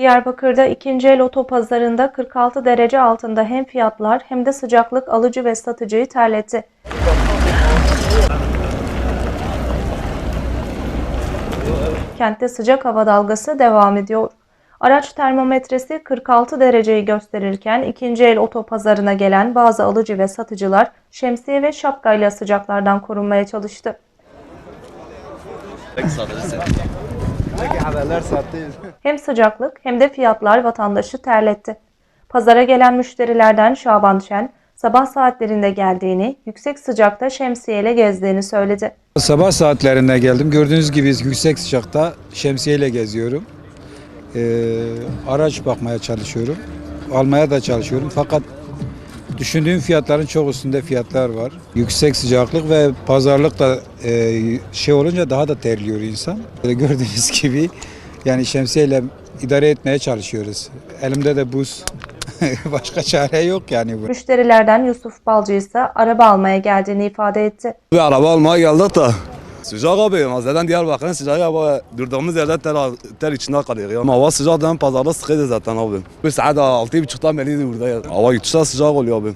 Diyarbakır'da ikinci el otopazarında 46 derece altında hem fiyatlar hem de sıcaklık alıcı ve satıcıyı terletti. Kentte sıcak hava dalgası devam ediyor. Araç termometresi 46 dereceyi gösterirken ikinci el otopazarına gelen bazı alıcı ve satıcılar şemsiye ve şapkayla sıcaklardan korunmaya çalıştı. Peki haberler sattı. Hem sıcaklık hem de fiyatlar vatandaşı terletti. Pazara gelen müşterilerden Şaban Şen, sabah saatlerinde geldiğini, yüksek sıcakta şemsiyeyle gezdiğini söyledi. Sabah saatlerinde geldim. Gördüğünüz gibi yüksek sıcakta şemsiyeyle geziyorum. Ee, araç bakmaya çalışıyorum. Almaya da çalışıyorum. Fakat düşündüğüm fiyatların çok üstünde fiyatlar var. Yüksek sıcaklık ve pazarlık da e, şey olunca daha da terliyor insan. Böyle gördüğünüz gibi yani şemsiyeyle idare etmeye çalışıyoruz. Elimde de buz. Başka çare yok yani bu. Müşterilerden Yusuf Balcı ise araba almaya geldiğini ifade etti. Bir araba almaya geldik de. Sıcak abi. Zaten Diyarbakır'ın sıcağı abi. Durduğumuz yerde ter, ter içinde kalıyor. Ya. Ama hava sıcak zaten pazarda sıkıydı zaten abi. Bir saat altı buçuktan beri buradayız. Hava yutuşta sıcak oluyor abi.